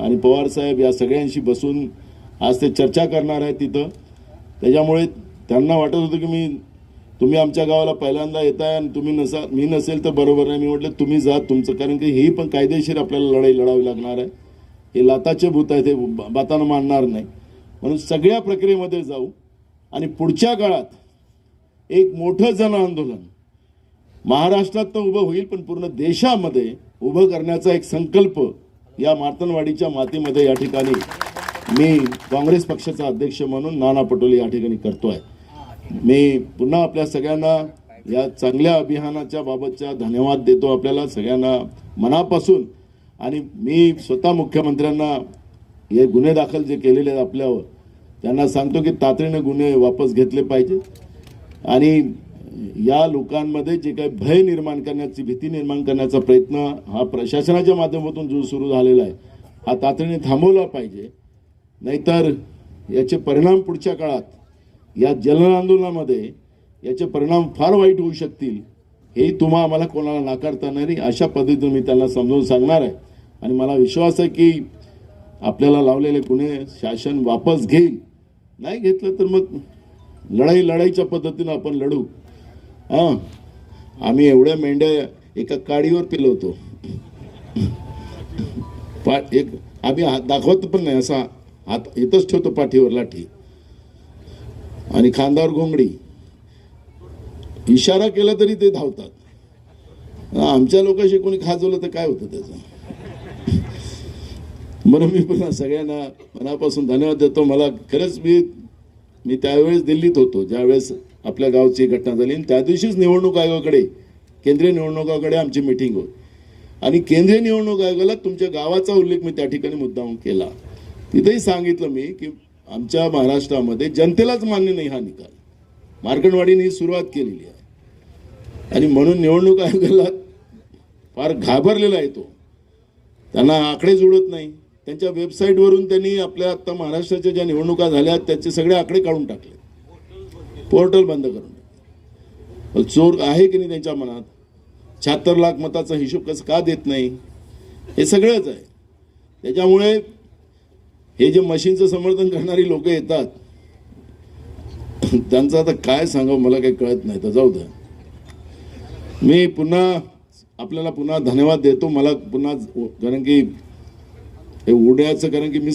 आणि पवार साहेब या सगळ्यांशी बसून आज ते चर्चा करणार आहेत तिथं. त्याच्यामुळे त्यांना वाटत होतं की मी तुम्ही आमच्या गावाला पहिल्यांदा येताय आणि तुम्ही नसा मी नसेल तर बरोबर नाही. मी म्हटलं तुम्ही जा तुमचं कारण की ही पण कायदेशीर आपल्याला लढाई लढावी लागणार आहे. हे लाताचे भूत आहे ते बातानं मानणार नाही. म्हणून सगळ्या प्रक्रियेमध्ये जाऊ आणि पुढच्या काळात एक मोठं जन आंदोलन. महाराष्ट्रात तर उभं होईल पण पूर्ण देशामध्ये उभं करण्याचा एक संकल्प या मार्तनवाडीच्या मातीमध्ये या ठिकाणी मी काँग्रेस पक्षाचा अध्यक्ष म्हणून नाना पटोले या ठिकाणी करतोय. मी पुन्हा आपल्या सगळ्यांना या चांगल्या अभियानाच्या बाबतच्या धन्यवाद देतो आपल्याला सगळ्यांना मनापासून. आणि मी स्वतः मुख्यमंत्र्यांना हे गुन्हे दाखल जे केलेले आहेत आपल्यावर त्यांना सांगतो की तातडीने गुन्हे वापस घेतले पाहिजे आणि या लोकांमध्ये जे काही भय निर्माण करण्याची भीती निर्माण करण्याचा प्रयत्न हा प्रशासनाच्या माध्यमातून जो सुरू झालेला आहे हा तातडीने थांबवला पाहिजे. नाहीतर याचे परिणाम पुढच्या काळात या जल आंदोलनामध्ये याचे परिणाम फार वाईट होऊ शकतील हे तुम्हा आम्हाला कोणाला नाकारता नाही अशा पद्धतीने मी त्यांना समजावून सांगणार आहे. आणि मला विश्वास आहे की आपल्याला लावलेले गुन्हे शासन वापस घेईल. नाही घेतलं तर मग लढाई लढाईच्या पद्धतीनं आपण लढू. हां. आम्ही एवढ्या मेंढ्या एका काडीवर पिलवतो पा एक आम्ही हात दाखवत पण नाही असा हात इथंच ठेवतो पाठीवर लाठी. आणि खांद्यावर घोंगडी. इशारा केला तरी ते धावतात. आमच्या लोकांशी कोणी खाजवलं तर काय होतं त्याचं? म्हणून मी पुन्हा सगळ्यांना मनापासून धन्यवाद देतो. मला खरंच मी मी त्यावेळेस दिल्लीत होतो ज्यावेळेस आपल्या गावची घटना झाली आणि त्या दिवशीच निवडणूक आयोगाकडे केंद्रीय निवडणूक आयोगाकडे आमची मिटिंग होती. आणि केंद्रीय निवडणूक आयोगाला तुमच्या गावाचा उल्लेख मी त्या ठिकाणी मुद्दाम केला. तिथेही सांगितलं मी की आमच्या महाराष्ट्रामध्ये जनतेलाच मान्य नाही हा निकाल. मार्कंडवाडीने ही सुरुवात केलेली आहे. आणि म्हणून निवडणूक आयोगाला फार घाबरलेला आहे तो. त्यांना आकडे जुळत नाही. त्यांच्या वेबसाईटवरून त्यांनी आपल्या आता महाराष्ट्राच्या ज्या निवडणुका झाल्या त्याचे सगळे आकडे काढून टाकले. पोर्टल बंद करून चोर आहे की नाही त्यांच्या मनात? शहात्तर लाख मताचा हिशोब कसं का देत नाही? हे सगळंच आहे. त्याच्यामुळे हे जे मशीनचं समर्थन करणारी लोक येतात त्यांचं आता काय सांगावं मला काही कळत नाही. तर जाऊ द्या. मी पुन्हा आपल्याला पुन्हा धन्यवाद देतो. मला पुन्हा कारण की हे उड्याचं कारण की मी